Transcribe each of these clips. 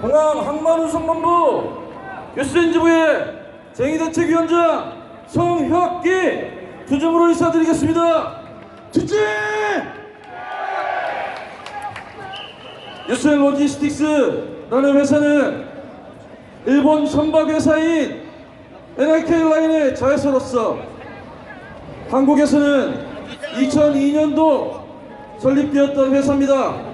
공항 항만운송본부 뉴스렌지부의 쟁의대책위원장 성혁기 투점으로 인사드리겠습니다. 투쟁! 뉴스앤 로지스틱스라는 회사는 일본 선박회사인 NIK 라인의 자회사로서 한국에서는 2002년도 설립되었던 회사입니다.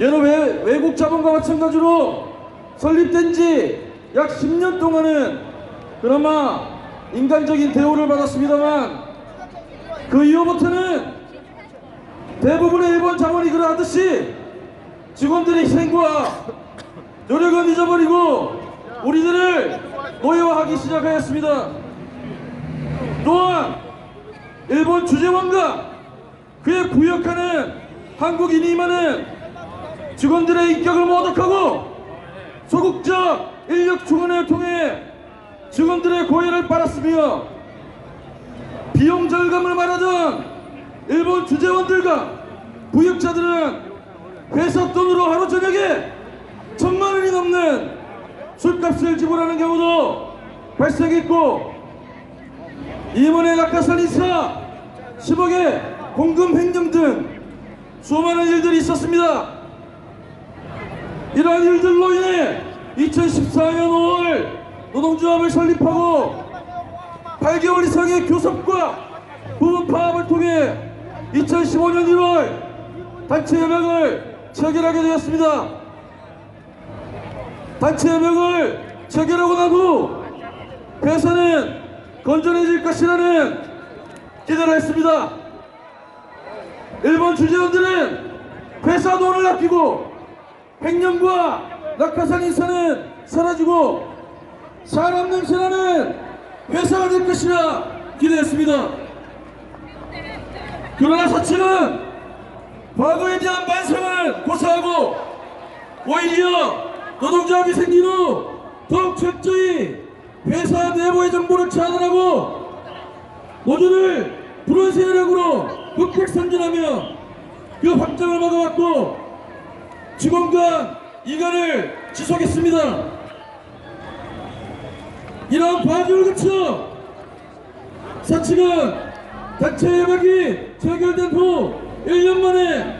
여러 외, 외국 자본과 마찬가지로 설립된 지 약 10년 동안은 그나마 인간적인 대우를 받았습니다만 그 이후부터는 대부분의 일본 자본이 그러하듯이 직원들의 희생과 노력은 잊어버리고 우리들을 노예화하기 시작하였습니다. 또한 일본 주재원과 그에 부역하는 한국인이만은 직원들의 인격을 모독하고 소극적 인력 충원을 통해 직원들의 고해를 빨았으며 비용 절감을 말하던 일본 주재원들과 부역자들은 회사 돈으로 하루 저녁에 천만 원이 넘는 술값을 지불하는 경우도 발생했고 이번에 낙하산 인사 10억의 공금 횡령 등 수많은 일들이 있었습니다. 이러한 일들로 인해 2014년 5월 노동조합을 설립하고 8개월 이상의 교섭과 부분 파업을 통해 2015년 1월 단체 협약을 체결하게 되었습니다. 단체 협약을 체결하고 난 후 회사는 건전해질 것이라는 기대를 했습니다. 일본 주재원들은 회사 돈을 아끼고 횡령과 낙하산 인사는 사라지고 사람 냄새나는 회사가 될 것이라 기대했습니다. 그러나 사측은 과거에 대한 반성을 고사하고 오히려 노동조합이 생긴 후 더욱 철저히 회사 내부의 정보를 차단하고 노조를 불온 세력으로 흑백 선전하며 그 확장을 막아왔고 간 이간을 지속했습니다. 이러한 과정을 거쳐 사측은 단체 협약이 체결된 후 1년 만에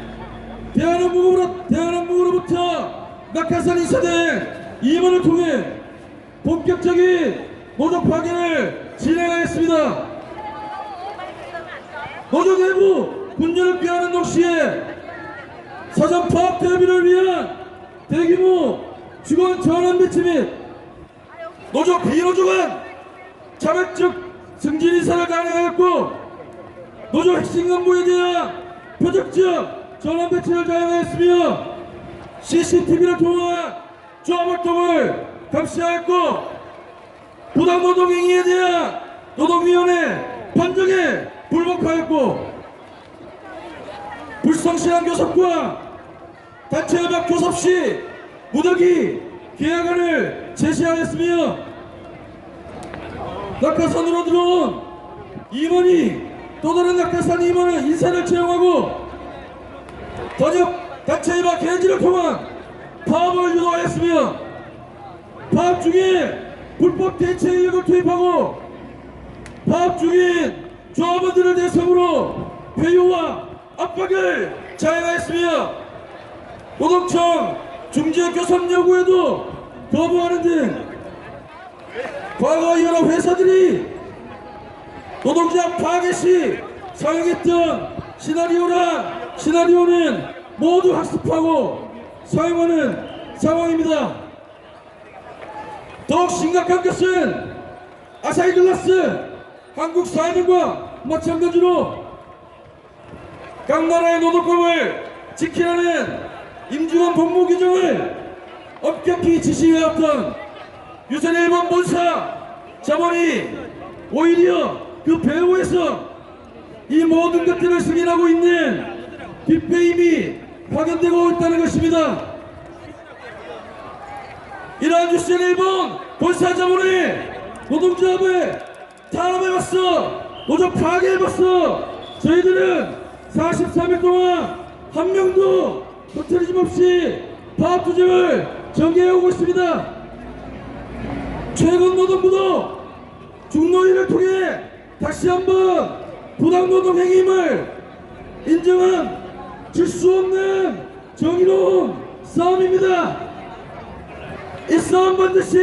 대한항공으로, 대한항공으로부터 낙하산 인사대 임원을 통해 본격적인 노조 파견을 진행하였습니다. 노조 내부 분열을 피하는 동시에 사전 파업 대비를 위한 대규모 직원 전환 배치 및 노조 비노조 간 자발적 승진 인사를 강행하였고 노조 핵심 간부에 대한 표적적 전환 배치를 자행하였으며 CCTV를 통한 조합 활동을 감시하였고 부당 노동 행위에 대한 노동위원회 판정에 불복하였고 불성실한 교섭과 단체 협약 교섭 시 무더기 계약안을 제시하였으며 낙하산으로 들어온 임원이 또 다른 낙하산 임원을 인사를 채용하고 번역 단체 협약 개지를 통한 파업을 유도하였으며 파업 중에 불법 대체 인력을 투입하고 파업 중인 조합원들을 대상으로 회유와 압박을 자행하였으며 중재 교섭 요구에도 거부하는 등 과거 여러 회사들이 노동자 파괴 시 사용했던 시나리오란 시나리오는 모두 학습하고 사용하는 상황입니다. 더욱 심각한 것은 아사히글라스 한국 사회들과 마찬가지로 각 나라의 노동법을 지키라는 임직원 복무 규정을 엄격히 지시해왔던 유선 일본 본사 자본이 오히려 그 배후에서 이 모든 것들을 승인하고 있는 빅페임이 확인되고 있다는 것입니다. 이러한 유선 일본 본사 자본이 노동조합을 탄압해봤어 노조 파괴해봤어 저희들은 43일 동안 한 명도 터트리짐 없이 파업 투쟁을 전개해오고 있습니다. 최근 노동부도 중노위를 통해 다시 한번 부당노동 행위임을 인정한 질 수 없는 정의로운 싸움입니다. 이 싸움 반드시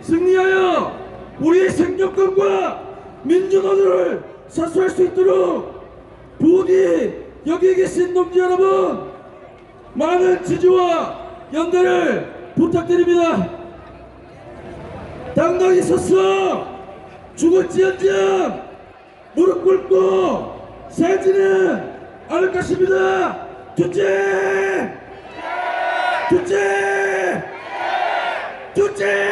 승리하여 우리의 생존권과 민주노조를 사수할 수 있도록 부디 여기 계신 동지 여러분 많은 지지와 연대를 부탁드립니다. 당당히 서서 죽을지언정 무릎 꿇고 살지는 않을 것입니다. 투쟁! 투쟁! 투쟁!